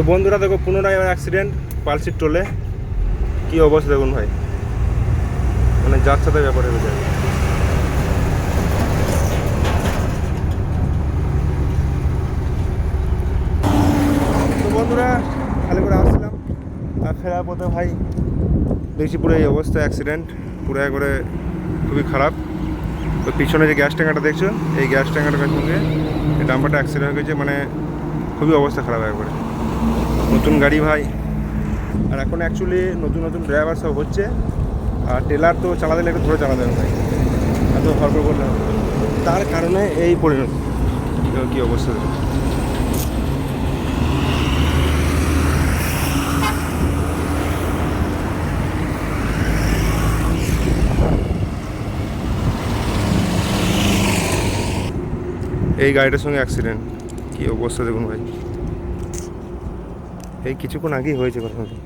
তো বন্ধুরা দেখো পুনরায় অ্যাক্সিডেন্ট পালসির টোলে। কি অবস্থা দেখুন ভাই। মানে যার সাথে ব্যাপারে হয়ে যায় তো বন্ধুরা, খালি করে আসছিলাম। আর ফেরার পথে ভাই, দেখছি পুরো এই অবস্থা অ্যাক্সিডেন্ট পুরো একবারে খুবই খারাপ। তো পিছনে যে গ্যাস ট্যাঙ্কারটা দেখছ, এই গ্যাস ট্যাঙ্কারটার সঙ্গে এই ডাম্পারটা অ্যাক্সিডেন্ট হয়ে গেছে মানে খুবই অবস্থা খারাপ একবারে। নতুন গাড়ি ভাই। আর এখন অ্যাকচুয়ালি নতুন নতুন ড্রাইভার সব হচ্ছে। আর টেলার তো চালাতে একটু ধরে চালাতে হবে ভাই। এত হরকর হবে তার কারণে এই পরিণতি। কী অবস্থা। এই গাড়িটার সঙ্গে অ্যাক্সিডেন্ট কী অবস্থা দেখুন ভাই। এই কিছুক্ষণ আগেই হয়েছে ঘটনাটা।